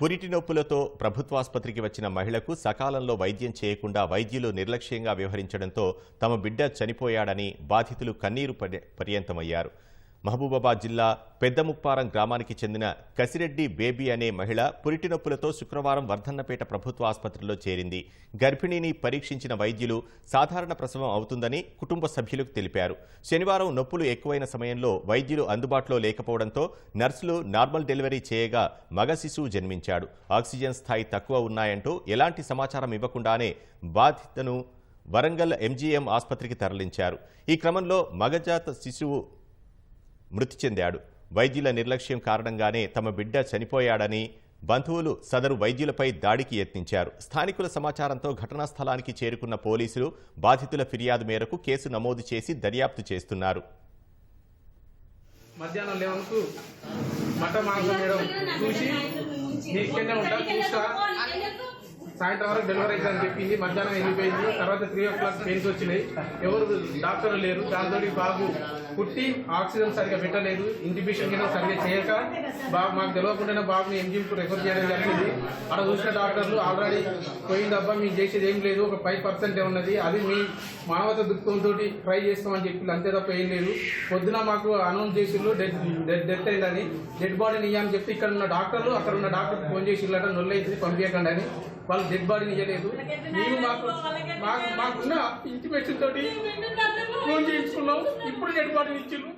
పురిటి నొప్పులతో ప్రభుత్వాసుపత్రికి వచ్చిన మహిళకు సకాలంలో వైద్యం చేయకుండా వైద్యులు నిర్లక్ష్యంగా వ్యవహరించడంతో తమ బిడ్డ చనిపోయాడని బాధితులు కన్నీరు పర్యంతమయ్యారు. మహబూబాబాద్ జిల్లా పెద్దముప్పారం గ్రామానికి చెందిన కసిరెడ్డి బేబీ అనే మహిళ పురిటి నొప్పులతో శుక్రవారం వర్ధన్నపేట ప్రభుత్వ ఆసుపత్రిలో చేరింది. గర్భిణిని పరీక్షించిన వైద్యులు సాధారణ ప్రసవం అవుతుందని కుటుంబ సభ్యులకు తెలిపారు. శనివారం నొప్పులు ఎక్కువైన సమయంలో వైద్యులు అందుబాటులో లేకపోవడంతో నర్సులు నార్మల్ డెలివరీ చేయగా మగ శిశువు జన్మించాడు. ఆక్సిజన్ స్థాయి తక్కువ ఉన్నాయంటూ ఎలాంటి సమాచారం ఇవ్వకుండానే బాధితను వరంగల్ ఎంజీఎం ఆసుపత్రికి తరలించారు. ఈ క్రమంలో మగజాత శిశువు మృతి చెందాడు. వైద్యుల నిర్లక్ష్యం కారణంగానే తమ బిడ్డ చనిపోయాడని బంధువులు సదరు వైద్యులపై దాడికి యత్నించారు. స్థానికుల సమాచారంతో ఘటనా స్థలానికి చేరుకున్న పోలీసులు బాధితుల ఫిర్యాదు మేరకు కేసు నమోదు చేసి దర్యాప్తు చేస్తున్నారు. మధ్యాహ్నం లెవెన్కు మేడం చూసి నేను కింద ఉంటా చూస్తా. సాయంత్రం వరకు డెలివరీ అయితే అని చెప్పింది మధ్యాహ్నం వెళ్ళిపోయింది తర్వాత త్రీ ఓ క్లాక్ పెయిన్స్ వచ్చినాయి. ఎవరు డాక్టర్లు లేరు దాంతో బాబు పుట్టి ఆక్సిజన్ సరిగా పెట్టలేదు ఇంటిబిషన్ కింద సరిగా చేయక బాబు మాకు తెలియకుండానే బాబుని ఎంజిన్కు రిఫర్ చేయడం జరిగింది. అక్కడ చూసిన డాక్టర్లు ఆల్రెడీ పోయిందబ్బా మీకు చేసేది ఏం లేదు ఒక ఫైవ్ పర్సెంటే ఉన్నది అది మీ మానవత దుఃఖంతో ట్రై చేస్తామని చెప్పి అంతే తప్ప ఏం లేదు. పొద్దున మాకు అనౌన్స్ చేసిండ్రు డెత్ డెత్ డెత్ అయిందని. డెడ్ బాడీని ఇయ్యని చెప్పి ఇక్కడ ఉన్న డాక్టర్లు అక్కడ ఉన్న డాక్టర్ ఫోన్ చేసిళ్ళట నొల్లైతుంది పంపించకండి అని. వాళ్ళు డెడ్ బాడీని ఇవ్వలేదు మేము మాకు మాకు మాకున్న ఇంటిమేషన్ తోటి ఫోన్ చేయించుకున్నాం. ఇప్పుడు డెడ్ బాడీని ఇచ్చిళ్ళు